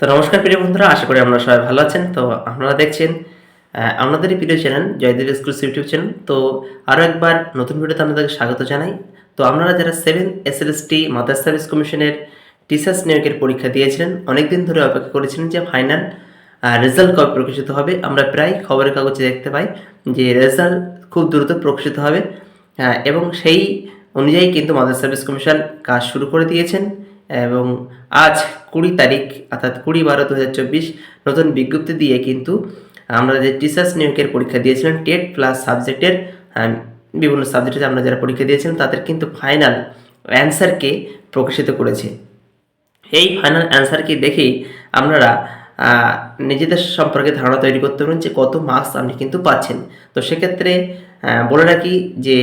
তো নমস্কার প্রিয় বন্ধুরা আশা করি আপনারা সবাই ভালো আছেন। তো আপনারা দেখছেন আহ, আপনাদেরই প্রিয় channel Joydev exclusive YouTube channel. তো আরও একবার নতুন ভিডিওতে আপনাদেরকে স্বাগত জানাই। তো আপনারা যারা seven S L S T mother service কমিশনের টিচার্স নিয়োগের পরীক্ষা দিয়েছিলেন অনেকদিন ধরে অপেক্ষা করেছিলেন যে ফাইনাল রেজাল্ট কবে প্রকাশিত হবে। আমরা প্রায় খবরের কাগজে দেখতে পাই যে রেজাল্ট খুব দ্রুত প্রকাশিত হবে। এবং সেই অনুযায়ী কিন্তু মাদার সার্ভিস কমিশন কাজ শুরু করে দিয়েছেন। এবং আজ কুড়ি তারিখ, অর্থাৎ কুড়ি বারো দু হাজার চব্বিশ, নতুন বিজ্ঞপ্তি দিয়ে কিন্তু আমরা যে টিচার্স নিয়োগের পরীক্ষা দিয়েছিলাম টেট প্লাস সাবজেক্টের বিভিন্ন সাবজেক্টে আমরা যারা পরীক্ষা দিয়েছিলাম, তাদের কিন্তু ফাইনাল অ্যান্সারকে প্রকাশিত করেছে। এই ফাইনাল অ্যান্সারকে দেখেই আপনারা নিজেদের সম্পর্কে ধারণা তৈরি করতে পারবেন যে কত মার্কস আপনি কিন্তু পাচ্ছেন। তো সেক্ষেত্রে বলে রাখি যে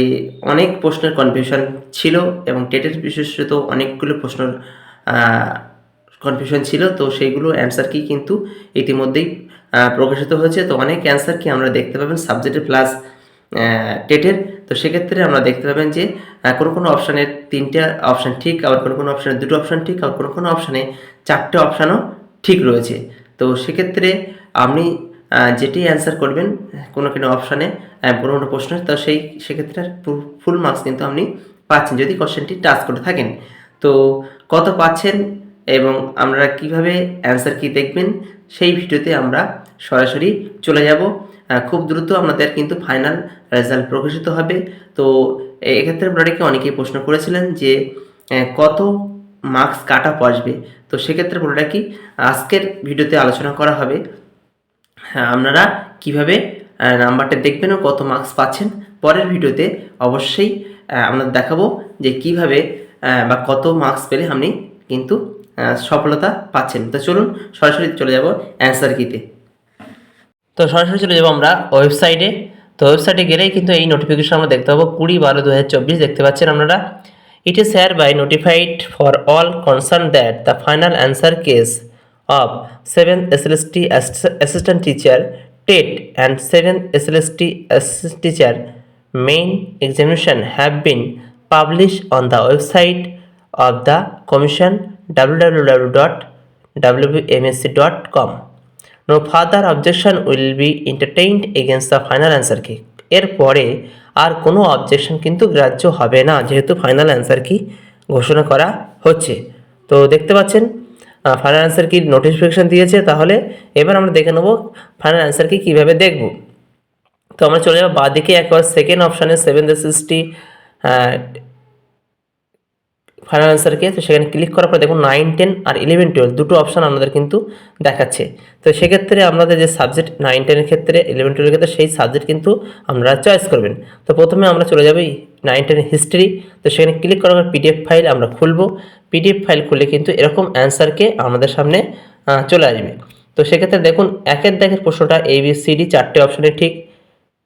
অনেক প্রশ্নের কনফিউশন ছিল এবং টেটের বিশেষত অনেকগুলো প্রশ্নের কনফিউশন ছিল। তো সেইগুলো অ্যান্সার কি কিন্তু ইতিমধ্যেই প্রকাশিত হয়েছে। তো অনেক অ্যান্সার কি আমরা দেখতে পাবেন সাবজেক্টের প্লাস টেটের তো সেক্ষেত্রে আমরা দেখতে পাবেন যে কোনো কোনো অপশানের তিনটে অপশান ঠিক, আবার কোনো কোনো অপশানে দুটো অপশান ঠিক, আবার কোনো কোনো অপশানে চারটে অপশানও ঠিক রয়েছে। তো সেক্ষেত্রে আপনি যেটি অ্যান্সার করবেন, কোনো কোনো অপশানে কোনো প্রশ্নের তো সেই, সেক্ষেত্রে ফুল মার্কস কিন্তু আপনি পাচ্ছেন যদি কোশ্চেনটি টাচ করে থাকেন। তো কত পাচ্ছেন এবং আমরা কীভাবে অ্যান্সার কি দেখবেন, সেই ভিডিওতে আমরা সরাসরি চলে যাব। খুব দ্রুত আমাদের কিন্তু ফাইনাল রেজাল্ট প্রকাশিত হবে। তো এক্ষেত্রে আপনাদেরকে অনেকেই প্রশ্ন করেছিলেন যে কত মার্কস কাটা আসবে তো সেক্ষেত্রে বলে রাখি, আজকের ভিডিওতে আলোচনা করা হবে আপনারা কীভাবে নাম্বারটা দেখবেন ও কত মার্কস পাচ্ছেন, পরের ভিডিওতে অবশ্যই আমরা দেখাবো যে কীভাবে বা কত মার্কস পেলে আপনি কিন্তু সফলতা পাচ্ছেন। তো চলুন সরাসরি চলে যাব অ্যান্সার কিতে তো। সরাসরি চলে যাব আমরা ওয়েবসাইটে তো ওয়েবসাইটে গেলেই কিন্তু এই নোটিফিকেশন আমরা দেখতে পাবো। কুড়ি বারো দু দেখতে পাচ্ছেন আপনারা। It is hereby notified for all concern that the final answer L S T assistant teacher main examination have been publish on the website of the commission W W W dot WMSC dot com no further objection will be entertained against the final answer কি এরপরে আর কোনো objection কিন্তু গ্রাহ্য হবে না, যেহেতু final answer কি ঘোষণা করা হচ্ছে। তো দেখতে পাচ্ছেন ফাইনাল কি নোটিফিকেশান দিয়েছে? তাহলে এবার আমরা দেখে নেব ফাইনাল কি কীভাবে দেখব। তো আমরা চলে যাব বাদিকে, একবার সেকেন্ড অপশানে সেভেন দ্য সিক্সটি ফাইনাল অ্যান্সারকে তো সেখানে ক্লিক করার পর দেখুন নাইন টেন আর ইলেভেন টুয়েলভ দুটো অপশান আমাদের কিন্তু দেখাচ্ছে। তো সেক্ষেত্রে আমাদের যে সাবজেক্ট নাইন টেনের ক্ষেত্রে ইলেভেন টুয়েলভের ক্ষেত্রে সেই সাবজেক্ট কিন্তু আপনারা চয়েস করবেন। তো প্রথমে আমরা চলে যাব নাইন টেনের হিস্ট্রি তো সেখানে ক্লিক করার পর পিডিএফ ফাইল আমরা খুলবো। পিডিএফ ফাইল খুলে কিন্তু এরকম অ্যান্সারকে আমাদের সামনে চলে আসবে। তো সেক্ষেত্রে দেখুন একের দাগের প্রশ্নটা এ বি সি ডি চারটে অপশানে ঠিক।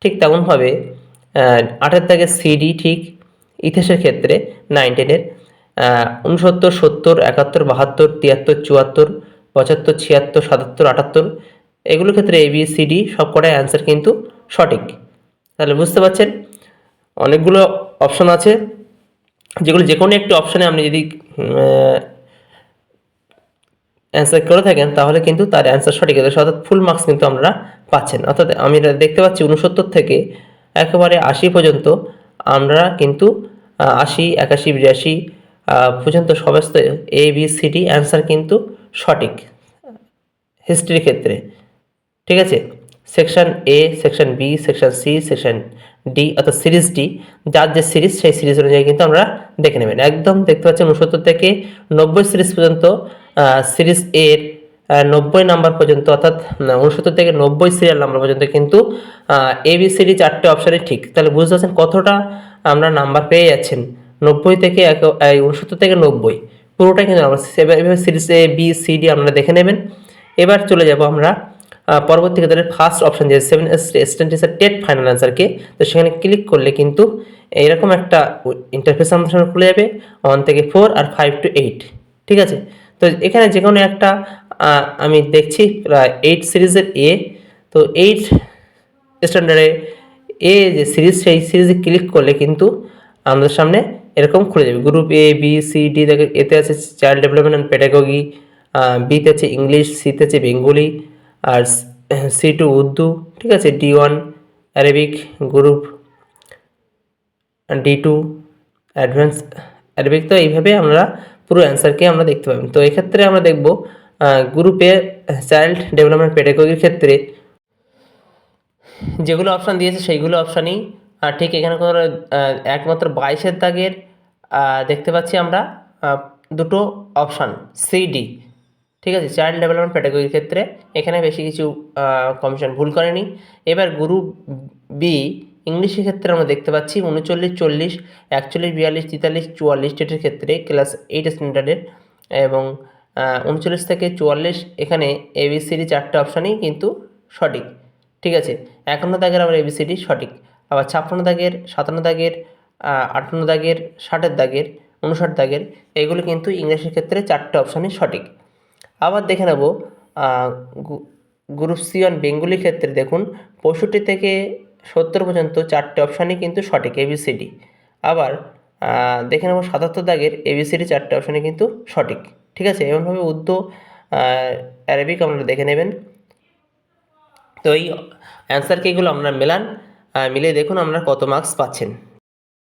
ঠিক তেমনভাবে আটের দাগের সিডি ঠিক। ইতিহাসের ক্ষেত্রে নাইন টেনের উনসত্তর সত্তর, একাত্তর, বাহাত্তর, তিয়াত্তর, চুয়াত্তর, পঁচাত্তর, ছিয়াত্তর, সাতাত্তর, আটাত্তর, এগুলোর ক্ষেত্রে এ বি সি ডি সব কটাই অ্যান্সার কিন্তু সঠিক। তাহলে বুঝতে পারছেন? অনেকগুলো অপশন আছে। যেগুলো যে কোনো একটি অপশানে আপনি যদি অ্যান্সার করে থাকেন, তাহলে কিন্তু তার অ্যান্সার সঠিক হতে অর্থাৎ ফুল মার্কস কিন্তু আমরা পাচ্ছেন। অর্থাৎ আমি দেখতে পাচ্ছি উনসত্তর থেকে একেবারে আশি পর্যন্ত আমরা কিন্তু আশি, একাশি, বিরাশি পর্যন্ত সমস্ত A B C D answer কিন্তু সঠিক হিস্ট্রির ক্ষেত্রে। ঠিক আছে? Section A section B section C section D অর্থাৎ সিরিজ ডি যার যে সিরিজ সেই সিরিজ অনুযায়ী কিন্তু আমরা দেখে নেবেন। একদম দেখতে পাচ্ছেন উনসত্তর থেকে নব্বই সিরিজ পর্যন্ত সিরিজ এর নব্বই নাম্বার পর্যন্ত অর্থাৎ উনসত্তর থেকে নব্বই সিরিয়াল নাম্বার পর্যন্ত কিন্তু এ বি সি ডি চারটে অপশানে ঠিক। তাহলে বুঝতে পারছেন কতটা আমরা নাম্বার পেয়ে যাচ্ছেন। নব্বই থেকে উনসত্তর থেকে নব্বই। পুরোটাই কিন্তু আমরা এভাবে series A B C D আপনারা দেখে নেবেন। এবার চলে যাব আমরা পরবর্তী ক্ষেত্রে ফার্স্ট অপশন যে সেভেন স্ট্যান্ড টেট ফাইনাল অ্যান্সারকে তো সেখানে ক্লিক করলে কিন্তু এরকম একটা ইন্টারফেস আমাদের খুলে যাবে ওয়ান থেকে ফোর আর ফাইভ টু এইট ঠিক আছে? তো এখানে যে কোনো একটা আমি দেখছি প্রায় এইট সিরিজের এ তো এইট স্ট্যান্ডার্ডে এ যে সিরিজ সেই সিরিজে ক্লিক করলে কিন্তু আমাদের সামনে এরকম খুলে যাবে group A B C D দেখে এতে আছে চাইল্ড ডেভেলপমেন্ট অ্যান্ড পেডাগগি বিতে আছে ইংলিশ সিতে আছে বেঙ্গলি আর সি টু উর্দু ঠিক আছে? D one Arabic group D two advance Arabic তো এইভাবে আমরা পুরো অ্যান্সারকে আমরা দেখতে পাবেন তো এক্ষেত্রে আমরা দেখব গ্রুপে চাইল্ড ডেভেলপমেন্ট পেডাগোগির ক্ষেত্রে যেগুলো অপশান দিয়েছে সেইগুলো অপশানই ঠিক এখানে আহ, একমাত্র বাইশের দাগের দেখতে পাচ্ছি আমরা দুটো অপশান সিডি ঠিক আছে? চাইল্ড ডেভেলপমেন্ট প্যাটাগরির ক্ষেত্রে এখানে বেশি কিছু কমিশন ভুল করেনি। এবার গ্রুপ বি ইংলিশের ক্ষেত্রে আমরা দেখতে পাচ্ছি উনচল্লিশ, চল্লিশ, একচল্লিশ, বিয়াল্লিশ, তেতাল্লিশ, চুয়াল্লিশ টেটের ক্ষেত্রে ক্লাস এইট স্ট্যান্ডার্ডের এবং উনচল্লিশ থেকে চুয়াল্লিশ এখানে এবিসিডি চারটে অপশানই কিন্তু সঠিক, ঠিক আছে? একান্ন দাগের আবার এবিসিডি সঠিক। আবার ছাপ্পান্ন দাগের, সাতান্ন দাগের আটান্ন দাগের, ষাটের দাগের, উনষাট দাগের, এগুলো কিন্তু ইংলিশের ক্ষেত্রে চারটে অপশানই সঠিক। আবার দেখে নেব গ্রুপ সি অন বেঙ্গলির ক্ষেত্রে দেখুন, পঁয়ষট্টি থেকে সত্তর পর্যন্ত চারটে অপশানই কিন্তু সঠিক এবিসিডি আবার দেখে নেব সাতাত্তর দাগের এবিসিডি চারটে অপশানই কিন্তু সঠিক। ঠিক আছে? এমনভাবে উর্দু অ্যারাবিক আপনারা দেখে নেবেন। তো এই অ্যান্সার কিগুলো আপনারা মেলান মিলিয়ে দেখুন আপনারা কত মার্কস পাচ্ছেন।